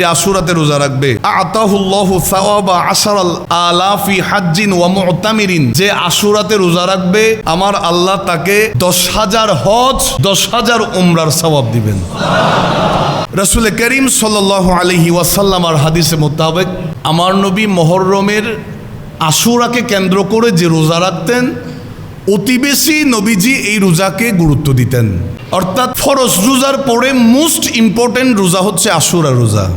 যে আশুরাতে রোজা রাখবে। যে আশুরাতে রোজা রাখবে, আমার আল্লাহ তাকে দশ হাজার হজ, দশ হাজার উমরার সওয়াব দিবেন। রসুল করিম সাল আলহি ওয়াসাল্লামার হাদিসে মোতাবেক, আমার নবী মহরমের আশুরাকে কেন্দ্র করে যে রোজা রাখতেন অতি বেশি নবীজি এই রোজাকে গুরুত্ব দিতেন। অর্থাৎ ফরজ রোজার পরে মোস্ট ইম্পর্টেন্ট রোজা হচ্ছে আশুরা রোজা।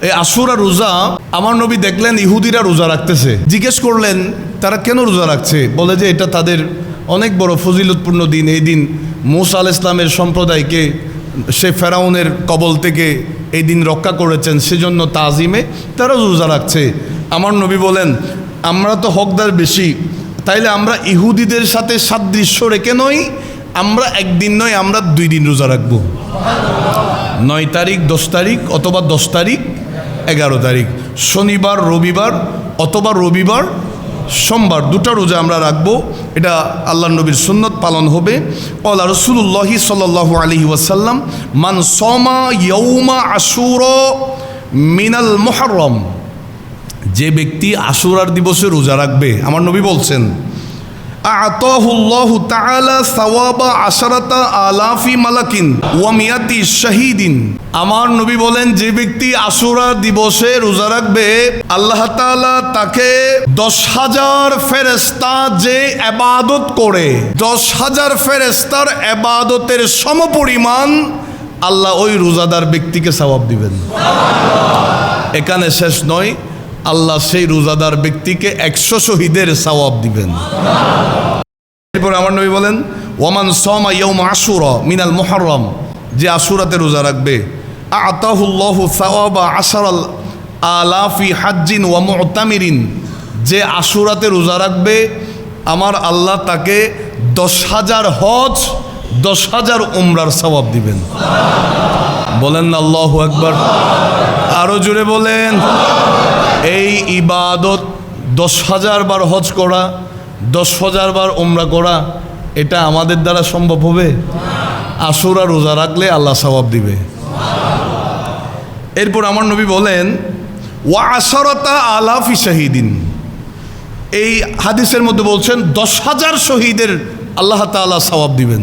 এই আশুরা রোজা আমার নবী দেখলেন, ইহুদিরা রোজা রাখতেছে। জিজ্ঞেস করলেন, তারা কেন রোজা রাখছে? বলে যে, এটা তাদের অনেক বড় ফজিলতপূর্ণ দিন। এই দিন মোসা আল ইসলামের সম্প্রদায়কে, সে ফেরাউনের কবল থেকে এই দিন রক্ষা করেছেন। সেজন্য তাজিমে তারা রোজা রাখছে। আমার নবী বলেন, আমরা তো হকদার বেশি। তাইলে আমরা ইহুদিদের সাথে সাদৃশ্য রেখে নই, আমরা একদিন নয় আমরা দুই দিন রোজা রাখব। নয় তারিখ, দশ তারিখ অথবা দশ তারিখ, এগারো তারিখ। শনিবার, রবিবার অথবা রবিবার, সোমবার দুটো রোজা আমরা রাখব। এটা আল্লাহ নবীর সুন্নত পালন হবে। অলা রসুল্লাহি সাল আলহি ওয়াসাল্লাম, মান সমা ইয়ৌমা আশুর মিনাল মোহরম যে ব্যক্তি আশুরার দিবসে রোজা রাখবে, আমার নবী বলছেন আলাফি মালাকিন আমার নবী বলেন, যে ব্যক্তি আশুরা দিবসে রোজা রাখবে, আল্লাহ তাকে দশ হাজার ফেরেস্তা যে এবাদত করে, দশ হাজার ফেরেস্তার এবাদতের সমপরিমাণ আল্লাহ ওই রোজাদার ব্যক্তিকে সওয়াব দিবেন। এখানে শেষ নয় আল্লাহ সেই রোজাদার ব্যক্তিকে একশো শহীদের সওয়াব দিবেন। এরপর আমার নবী বলেন, ওয়ামান সমা ইয়ৌম আশুরা মিনাল মোহরম যে আশুরাতে রোজা রাখবে। আতাহুল্লাহু সাওয়াবা আশারাল আলাফি হাজ্জিন ওয়া মুতামিরিন যে আশুরাতে রোজা রাখবে, আমার আল্লাহ তাকে দশ হাজার হজ, দশ হাজার উমরার সওয়াব দিবেন। বলেন না, আল্লাহ একবার আরও জোরে বলেন। এই ইবাদত দশ হাজার বার হজ করা, দশ হাজার বার ওমরা করা, এটা আমাদের দ্বারা সম্ভব হবে? আশুরা রোজা রাখলে আল্লাহ সবাব দিবে। এরপর আমার নবী বলেন, ওয়া আশরতা আলাফি শাহিদিন। এই হাদিসের মধ্যে বলছেন, দশ হাজার শহীদের আল্লাহ তাআলা সওয়াব দিবেন।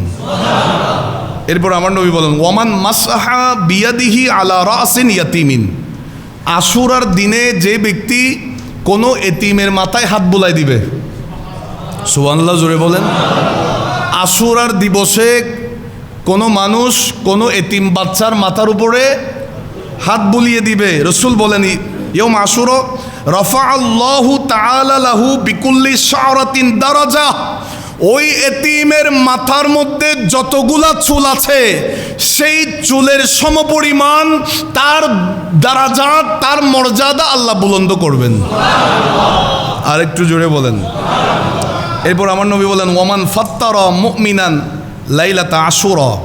এরপর আমার নবী বলেন ওয়ামান মাসাহা বিয়াদিহি আলা রাসিন ইয়াতিমিন। আশুরার দিনে যে ব্যক্তি কোনো এতিমের মাথায় হাত বুলাই দিবে? সুবহানাল্লাহ, জোরে বলেন। আশুরার দিবসে কোনো মানুষ কোনো এতিম বাচ্চার মাথার উপরে হাত বুলিয়ে দিবে। রসুল বলেন ইয়ম আশুর রফা আল্লাহু তালাহু বিকুল্লি শাহরাতিন দারাজা। ওই এতিমের মাথার মধ্যে যতগুলা চুল আছে, সেই চুলের সমপরিমাণ তার দারাজা, তার মর্যাদা আল্লাহ বুলন্দ করবেন। আর একটু জোরে বলেন। এরপর আমার নবী বলেন, ওমান ফাত্তার মুমিনান লাইলাতা আশুরা।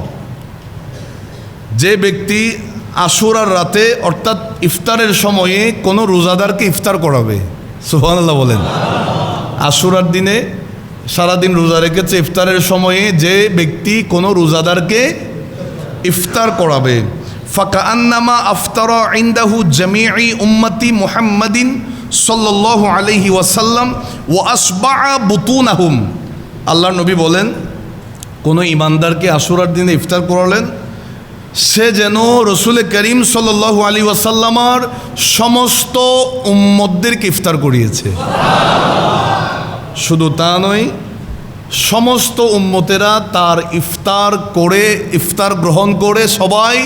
যে ব্যক্তি আশুরার রাতে, অর্থাৎ ইফতারের সময়ে কোনো রোজাদারকে ইফতার করাবে, সুবহানাল্লাহ বলেন। আশুরার দিনে সারাদিন রোজা রেখেছে, ইফতারের সময়ে যে ব্যক্তি কোনো রোজাদারকে ইফতার করাবে। ফাকা আন্নামা আফতার ইন্দাহু জামিআ উম্মতি মুহাম্মাদিন সাল্লাল্লাহু আলাইহি ওয়াসাল্লাম ও আসবা বুতুনাহুম। আল্লাহ নবী বলেন, কোনো ইমানদারকে আশুরার দিনে ইফতার করালেন, সে যেন রসুল করিম সাল্লাল্লাহু আলী ওয়াসাল্লামার সমস্ত উম্মদদেরকে ইফতার করিয়েছে। শুধু তা নয়, সমস্ত উম্মতেরা তার ইফতার করে, ইফতার গ্রহণ করে সবাই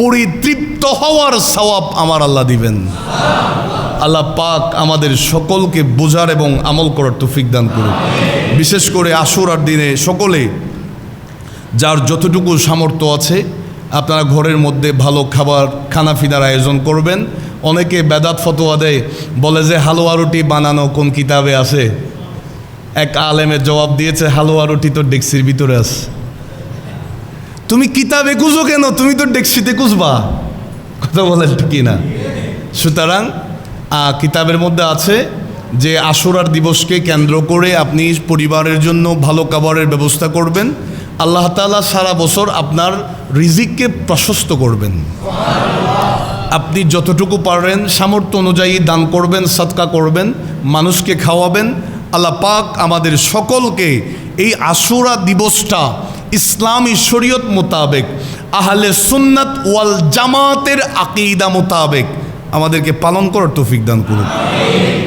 পরিতৃপ্ত হওয়ার সওয়াব আমার আল্লাহ দিবেন। আল্লাহ পাক আমাদের সকলকে বোঝার এবং আমল করার তৌফিক দান করুন বিশেষ করে আশুরার দিনে সকলে যার যতটুকু সামর্থ্য আছে, আপনারা ঘরের মধ্যে ভালো খাবার, খানাফিনার আয়োজন করবেন। অনেকে বেদাত ফতোয়া দেয়, বলে যে, হালুয়া রুটি বানানো কোন কিতাবে আছে? এক আলেমের জবাব দিয়েছে, হালুয়া রুটি তো ডেক্সির ভিতরে আছে তুমি কিতাবে কুজো কেন? তুমি তো ডেক্সিতে কুজবা কথা বলেন কি না সুতরাং কিতাবের মধ্যে আছে যে আশুরার দিবসকে কেন্দ্র করে আপনি পরিবারের জন্য ভালো খাবারের ব্যবস্থা করবেন। আল্লাহ তাআলা সারা বছর আপনার রিজিককে প্রশস্ত করবেন। আপনি যতটুকু পারেন, সামর্থ্য অনুযায়ী দান করবেন সৎকা করবেন, মানুষকে খাওয়াবেন। আল্লাহ পাক আমাদের সকলকে এই আশুরা দিবসটা ইসলামী শরীয়ত মোতাবেক, আহলে সুন্নাত ওয়াল জামাতের আকিদা মোতাবেক আমাদেরকে পালন করার তৌফিক দান করুন।